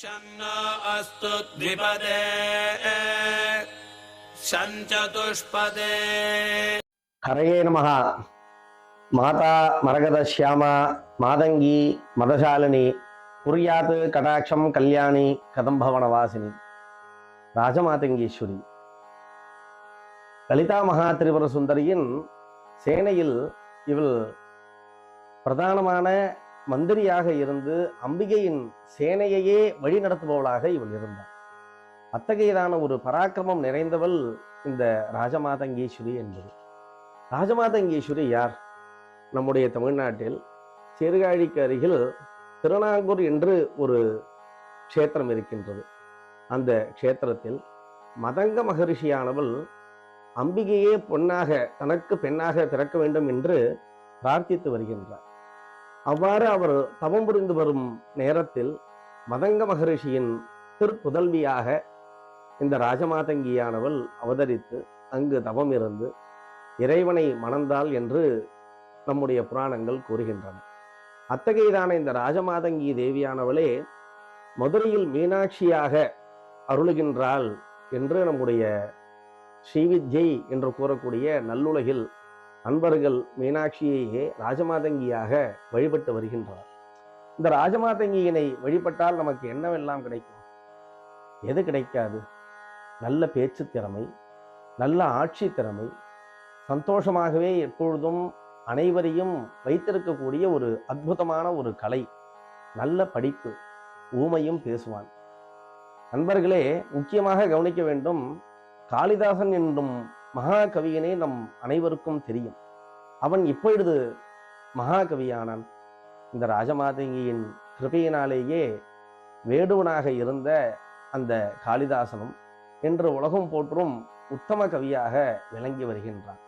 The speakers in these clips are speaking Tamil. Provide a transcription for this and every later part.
शन्नो अस्तु द्विपदे शञ्चतुष्पदे ஹரையே நமஹ மாதா மரகத ஷியாமா மாதங்கி மதசாலினி புரியாத் கடாட்சம் கல்யாணி கதம்பவனவாசினி ராஜமாதங்கீஸ்வரி லலிதா மகா திரிபுர சுந்தரியின் சேனையில் இவள் பிரதானமான மந்திரியாக இருந்து அம்பிகையின் சேனையையே வழிநடத்துபவளாக இவள் இருந்தாள். அத்தகையதான ஒரு பராக்கிரமம் நிறைந்தவள் இந்த ராஜமாதங்கீஸ்வரி என்பது. ராஜமாதங்கீஸ்வரி யார்? நம்முடைய தமிழ்நாட்டில் சீர்காழிக்கு அருகில் திருநாங்கூர் என்று ஒரு க்ஷேத்திரம் இருக்கின்றது. அந்த க்ஷேத்திரத்தில் மதங்க மகரிஷியானவள் அம்பிகையே பொன்னாக தனக்கு பெண்ணாக பிறக்க வேண்டும் என்று பிரார்த்தித்து வருகின்றார் அவ்வாறு அவர் தவம் புரிந்து வரும் நேரத்தில் மதங்க மகரிஷியின் திருப்புதல்வியாக இந்த ராஜமாதங்கியானவள் அவதரித்து அங்கு தவம் இருந்து இறைவனை மணந்தாள் என்று நம்முடைய புராணங்கள் கூறுகின்றன. அத்தகையதான இந்த ராஜமாதங்கி தேவியானவளே மதுரையில் மீனாட்சியாக அருளுகின்றாள் என்று நம்முடைய ஸ்ரீவித்யை என்று கூறக்கூடிய நல்லுலகில் அன்பர்கள் மீனாட்சியையே ராஜமாதங்கியாக வழிபட்டு வருகின்றனர் இந்த ராஜமாதங்கியினை வழிபட்டால் நமக்கு என்னவெல்லாம் கிடைக்கும்? எது கிடைக்காது? நல்ல பேச்சு திறமை நல்ல ஆட்சி திறமை சந்தோஷமாகவே எப்பொழுதும் அனைவரையும் வைத்திருக்கக்கூடிய ஒரு அற்புதமான ஒரு கலை நல்ல படிப்பு ஊமையும் பேசுவான். நண்பர்களே முக்கியமாக கவனிக்க வேண்டும் காளிதாசன் என்றும் மகாகவியினை நம் அனைவருக்கும் தெரியும். அவன் இப்பொழுது மகாகவியானான். இந்த ராஜமாதங்கியின் கிருபையினாலேயே வேடுவனாக இருந்த அந்த காளிதாசனும் என்று உலகம் போற்றும் உத்தம கவியாக விளங்கி வருகின்றான்.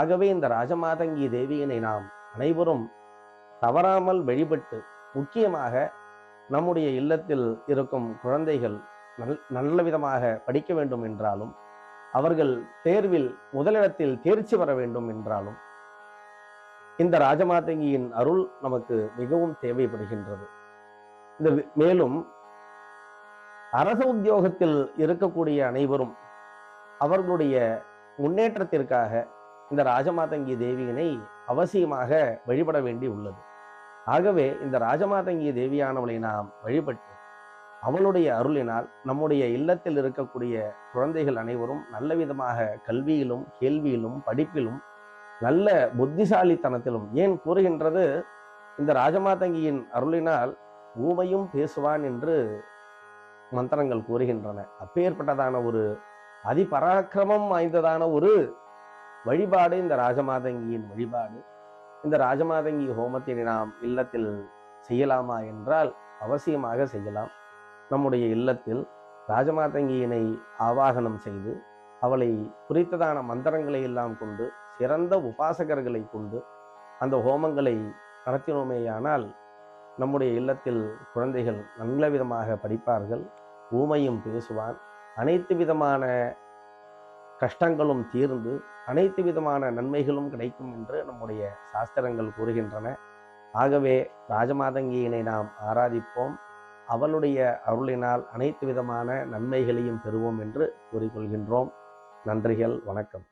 ஆகவே இந்த ராஜமாதங்கி தேவியினை நாம் அனைவரும் தவறாமல் வழிபட்டு முக்கியமாக நம்முடைய இல்லத்தில் இருக்கும் குழந்தைகள் நல் நல்ல விதமாக படிக்க வேண்டும் என்றாலும் அவர்கள் தேர்வில் முதலிடத்தில் தேர்ச்சி பெற வேண்டும் என்றாலும் இந்த ராஜமாதங்கியின் அருள் நமக்கு மிகவும் தேவைப்படுகின்றது. இந்த மேலும் அரச உத்தியோகத்தில் இருக்கக்கூடிய அனைவரும் அவர்களுடைய முன்னேற்றத்திற்காக இந்த ராஜமாதங்கி தேவியினை அவசியமாக வழிபட வேண்டி உள்ளது ஆகவே இந்த ராஜமாதங்கி தேவியானவளை நாம் வழிபட்டு அவளுடைய அருளினால் நம்முடைய இல்லத்தில் இருக்கக்கூடிய குழந்தைகள் அனைவரும் நல்ல விதமாக கல்வியிலும் கேள்வியிலும் படிப்பிலும் நல்ல புத்திசாலித்தனத்திலும் ஏன் கூறுகின்றது? இந்த ராஜமாதங்கியின் அருளினால் ஊமையும் பேசுவான் என்று மந்திரங்கள் கூறுகின்றன. அப்பேற்பட்டதான ஒரு அதிபராக்கிரமம் வாய்ந்ததான ஒரு வழிபாடு இந்த ராஜமாதங்கியின் வழிபாடு. இந்த ராஜமாதங்கி ஹோமத்தினை நாம் இல்லத்தில் செய்யலாமா என்றால் அவசியமாக செய்யலாம். நம்முடைய இல்லத்தில் ராஜமாதங்கியினை ஆவாகனம் செய்து அவளை குறித்ததான மந்திரங்களை எல்லாம் கொண்டு சிறந்த உபாசகர்களை கொண்டு அந்த ஹோமங்களை நடத்தினோமேயானால் நம்முடைய இல்லத்தில் குழந்தைகள் நல்ல விதமாக படிப்பார்கள் ஊமையும் பேசுவான் அனைத்து விதமான கஷ்டங்களும் தீர்ந்து அனைத்து விதமான நன்மைகளும் கிடைக்கும் என்று நம்முடைய சாஸ்திரங்கள் கூறுகின்றன. ஆகவே ராஜமாதங்கியினை நாம் ஆராதிப்போம். அவளுடைய அருளினால் அனைத்து விதமான நன்மைகளையும் பெறுவோம் என்று கூறிக்கொள்கின்றோம். நன்றிகள் வணக்கம்.